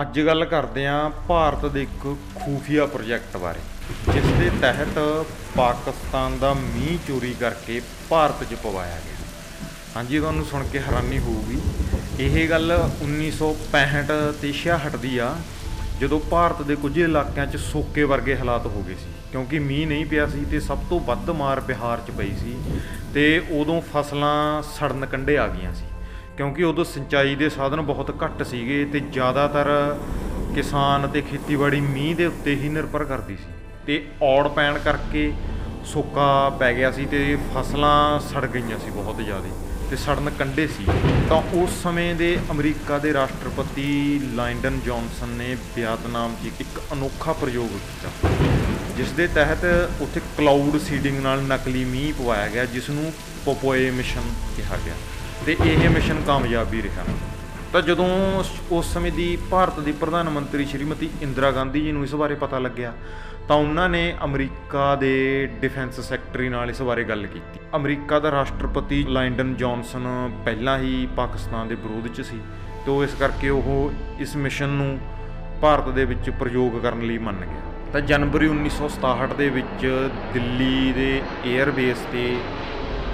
ਅੱਜ ਗੱਲ ਕਰਦੇ ਹਾਂ ਭਾਰਤ ਦੇ ਇੱਕ ਖੂਫੀਆ ਪ੍ਰੋਜੈਕਟ ਬਾਰੇ, ਜਿਸ ਦੇ ਤਹਿਤ ਪਾਕਿਸਤਾਨ ਦਾ ਮੀਂਹ ਚੋਰੀ ਕਰਕੇ ਭਾਰਤ 'ਚ ਪਵਾਇਆ ਗਿਆ। ਹਾਂਜੀ, ਤੁਹਾਨੂੰ ਸੁਣ ਕੇ ਹੈਰਾਨੀ ਹੋਊਗੀ। ਇਹ ਗੱਲ 1965 ਤੇ 66 ਦੀ ਆ, ਜਦੋਂ ਭਾਰਤ ਦੇ ਕੁਝ ਇਲਾਕਿਆਂ 'ਚ ਸੋਕੇ ਵਰਗੇ ਹਾਲਾਤ ਹੋ ਗਏ ਸੀ, ਕਿਉਂਕਿ ਮੀਂਹ ਨਹੀਂ ਪਿਆ ਸੀ ਤੇ ਸਭ ਤੋਂ ਵੱਧ ਮਾਰ ਬਿਹਾਰ 'ਚ ਪਈ ਸੀ ਤੇ ਉਦੋਂ ਫਸਲਾਂ ਸੜਨ ਕੰਢੇ ਆ ਗਈਆਂ ਸੀ। ਕਿਉਂਕਿ ਉਦੋਂ ਸਿੰਚਾਈ ਦੇ ਸਾਧਨ ਬਹੁਤ ਘੱਟ ਸੀਗੇ ਤੇ ਜ਼ਿਆਦਾਤਰ ਕਿਸਾਨ ਅਤੇ ਖੇਤੀਬਾੜੀ ਮੀਂਹ ਦੇ ਉੱਤੇ ਹੀ ਨਿਰਭਰ ਕਰਦੀ ਸੀ। ਤੇ ਔੜ ਪੈਣ ਕਰਕੇ ਸੋਕਾ ਪੈ ਗਿਆ ਸੀ ਤੇ ਫਸਲਾਂ ਸੜ ਗਈਆਂ ਸੀ ਬਹੁਤ ਜ਼ਿਆਦਾ ਤੇ ਸੜਨ ਕੰਢੇ ਸੀ। ਤਾਂ ਉਸ ਸਮੇਂ ਦੇ ਅਮਰੀਕਾ ਦੇ ਰਾਸ਼ਟਰਪਤੀ ਲਾਇੰਡਨ ਜੌਨਸਨ ਨੇ ਵੀਅਤਨਾਮ 'ਚ ਇੱਕ ਅਨੋਖਾ ਪ੍ਰਯੋਗ ਕੀਤਾ ਜਿਸ ਦੇ ਤਹਿਤ ਉੱਥੇ ਕਲਾਊਡ ਸੀਡਿੰਗ ਨਾਲ ਨਕਲੀ ਮੀਂਹ ਪਵਾਇਆ ਗਿਆ ਜਿਸ ਨੂੰ ਪੋਪੋਏ ਮਿਸ਼ਨ ਕਿਹਾ ਗਿਆ। ਤੇ ਇਹ ਮਿਸ਼ਨ ਕਾਮਯਾਬ ਵੀ ਰਿਹਾ। ਤਾਂ ਜਦੋਂ ਉਸ- ਸਮੇਂ ਦੀ ਭਾਰਤ ਦੀ ਪ੍ਰਧਾਨ ਮੰਤਰੀ ਸ਼੍ਰੀਮਤੀ ਇੰਦਰਾ ਗਾਂਧੀ ਜੀ ਨੂੰ ਇਸ ਬਾਰੇ ਪਤਾ ਲੱਗਿਆ, ਤਾਂ ਉਹਨਾਂ ਨੇ ਅਮਰੀਕਾ ਦੇ ਡਿਫੈਂਸ ਸੈਕਟਰੀ ਨਾਲ ਇਸ ਬਾਰੇ ਗੱਲ ਕੀਤੀ। ਅਮਰੀਕਾ ਦਾ ਰਾਸ਼ਟਰਪਤੀ ਲਾਇੰਡਨ ਜੌਨਸਨ ਪਹਿਲਾਂ ਹੀ ਪਾਕਿਸਤਾਨ ਦੇ ਵਿਰੋਧ 'ਚ ਸੀ ਤੇ ਉਹ ਇਸ ਕਰਕੇ ਉਹ ਇਸ ਮਿਸ਼ਨ ਨੂੰ ਭਾਰਤ ਦੇ ਵਿੱਚ ਪ੍ਰਯੋਗ ਕਰਨ ਲਈ ਮੰਨ ਗਿਆ। ਤਾਂ ਜਨਵਰੀ 1967 ਦੇ ਵਿੱਚ ਦਿੱਲੀ ਦੇ 에ਅਰਬੇਸ ਤੇ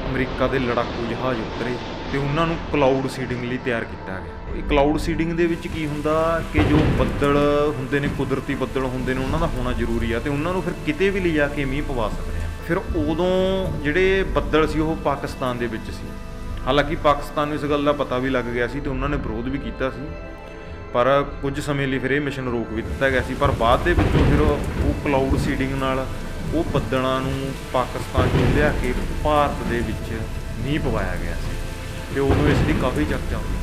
ਅਮਰੀਕਾ ਦੇ ਲੜਾਕੂ ਜਹਾਜ਼ ਉਤਰੇ ਤੇ ਉਹਨਾਂ ਨੂੰ ਕਲਾਊਡ ਸੀਡਿੰਗ ਲਈ ਤਿਆਰ ਕੀਤਾ ਗਿਆ। ਇਹ ਕਲਾਊਡ ਸੀਡਿੰਗ ਦੇ ਵਿੱਚ ਕੀ ਹੁੰਦਾ ਕਿ ਜੋ ਬੱਦਲ ਹੁੰਦੇ ਨੇ, ਕੁਦਰਤੀ ਬੱਦਲ ਹੁੰਦੇ ਨੇ, ਉਹਨਾਂ ਦਾ ਹੋਣਾ ਜ਼ਰੂਰੀ ਆ ਤੇ ਉਹਨਾਂ ਨੂੰ ਫਿਰ ਕਿਤੇ ਵੀ ਲਿਜਾ ਕੇ ਮੀਂਹ ਪਵਾ ਸਕਦੇ ਆ। ਫਿਰ ਉਦੋਂ ਜਿਹੜੇ ਬੱਦਲ ਸੀ, ਉਹ ਪਾਕਿਸਤਾਨ ਦੇ ਵਿੱਚ ਸੀ। ਹਾਲਾਂਕਿ ਪਾਕਿਸਤਾਨ ਨੂੰ ਇਸ ਗੱਲ ਦਾ ਪਤਾ ਵੀ ਲੱਗ ਗਿਆ ਸੀ ਤੇ ਉਹਨਾਂ ਨੇ ਵਿਰੋਧ ਵੀ ਕੀਤਾ ਸੀ, ਪਰ ਕੁਝ ਸਮੇਂ ਲਈ ਫਿਰ ਇਹ ਮਿਸ਼ਨ ਰੋਕ ਵੀ ਦਿੱਤਾ ਗਿਆ ਸੀ। ਪਰ ਬਾਅਦ ਦੇ ਵਿੱਚੋਂ ਫਿਰ ਉਹ ਕਲਾਊਡ ਸੀਡਿੰਗ ਨਾਲ ਉਹ ਬੱਦਲਾਂ ਨੂੰ ਪਾਕਿਸਤਾਨ ਤੋਂ ਲਿਆ ਕੇ ਭਾਰਤ ਦੇ ਵਿੱਚ ਮੀਂਹ ਪਵਾਇਆ ਗਿਆ ਸੀ ਤੇ ਉਦੋਂ ਇਸ ਦੀ ਕਾਫੀ ਚਰਚਾ ਹੋਈ।